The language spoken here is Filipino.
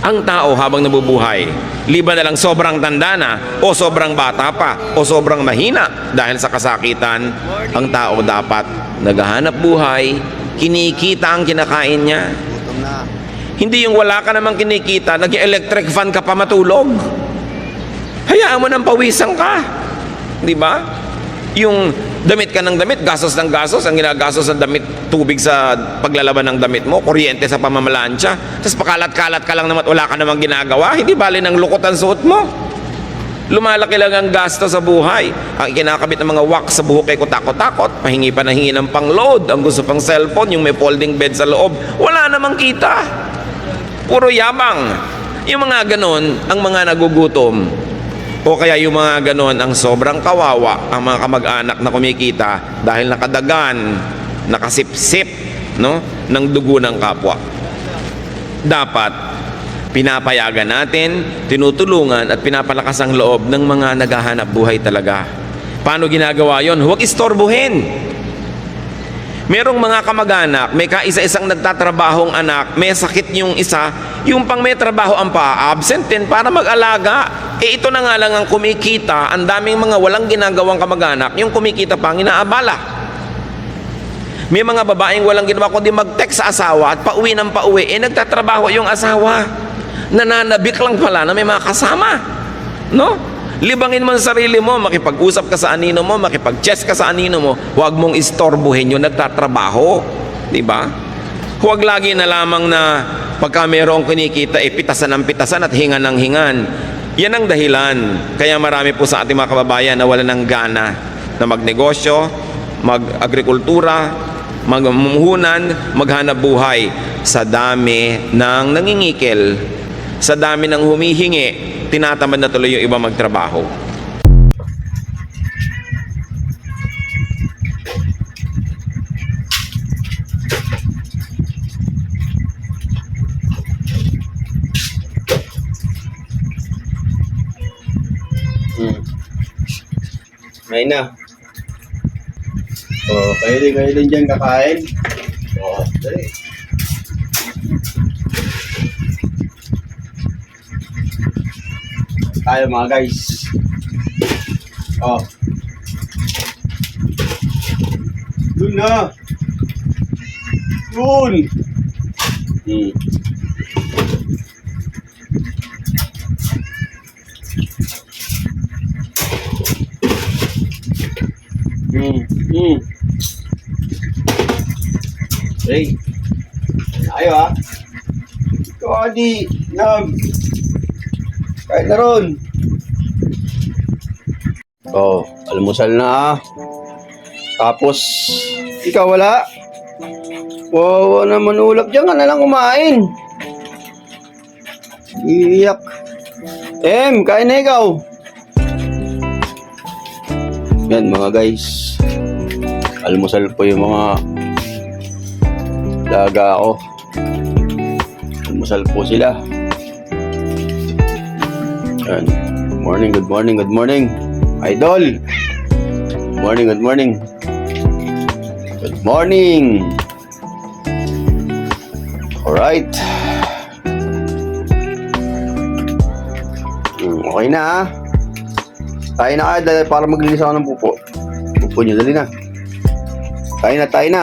Ang tao habang nabubuhay, liban na lang sobrang tanda na o sobrang bata pa o sobrang mahina dahil sa kasakitan, ang tao dapat naghahanap buhay, kinikita ang kinakain niya. Hindi yung wala ka namang kinikita, nag-electric fan ka pa matulog. Hayaan mo nang pawisan ka. Di ba? Yung damit ka ng damit, gastos ng gastos, ang ginagastos ng damit, tubig sa paglalaban ng damit mo, kuryente sa pamamalansya, tapos pakalat-kalat ka lang naman, wala ka namang ginagawa, hindi bali ng lukot ang suot mo. Lumalaki lang ang gasto sa buhay. Ang kinakabit ng mga wax sa buhok ay kutakot-takot. Pahingi pa na hingi ng pang-load. Ang gusto pang cellphone, yung may folding bed sa loob. Wala namang kita. Puro yabang. Yung mga ganon, ang mga nagugutom. O kaya yung mga ganon, ang sobrang kawawa, ang mga kamag-anak na kumikita dahil nakadagan, nakasipsip no, ng dugo ng kapwa. Dapat, pinapayagan natin, tinutulungan at pinapalakas ang loob ng mga naghahanap buhay talaga. Paano ginagawa yon? Huwag istorbohin. Merong mga kamag-anak, may kaisa-isang nagtatrabahong anak, may sakit yung isa, yung pang may trabaho ang pa-absent din para mag-alaga. Eh ito na nga lang ang kumikita, ang daming mga walang ginagawang kamag-anak, yung kumikita pa ang inaabala. May mga babaeng walang ginawa kundi mag-text sa asawa at pauwi ng pauwi, eh nagtatrabaho yung asawa. Nananabik lang pala na may mga kasama. No? Libangin mo ang sarili mo, makipag-usap ka sa anino mo, makipag-chess ka sa anino mo, huwag mong istorbohin yung nagtatrabaho. Di ba? Huwag lagi na lamang na pagka mayroong kinikita, eh, pitasan ng pitasan at hingan ng hingan. Yan ang dahilan. Kaya marami po sa ating mga kababayan na wala ng gana na magnegosyo, mag-agrikultura, magmumuhunan, maghanap buhay sa dami ng nangingikil, sa dami ng humihingi, tinatamad na tuloy yung iba magtrabaho. Ngayon na. Oh, kayo din, kayo din dyan kakain. Oh, dali. Tayo mga guys. Oh. Dun na. Dun. Hmm. Hmm. Hmm. Hey. Tayo ah. Ikaw adi. Nag. Kahit na ron. Oh, almusal na ah. Tapos, ikaw wala? Wawa naman ulap dyan ka na lang kumain. Iyak. Em, kain na ikaw. Yan mga guys. Almusal po yung mga daga ko. Almusal po sila. Yan. Good morning, good morning, good morning. Idol. Good morning, good morning. Good morning. Alright. Hmm, Okay na ah. Tayo na kayo para maglinis ako ng pupo. Pupo nyo, dali na. Tayo na, tayo na.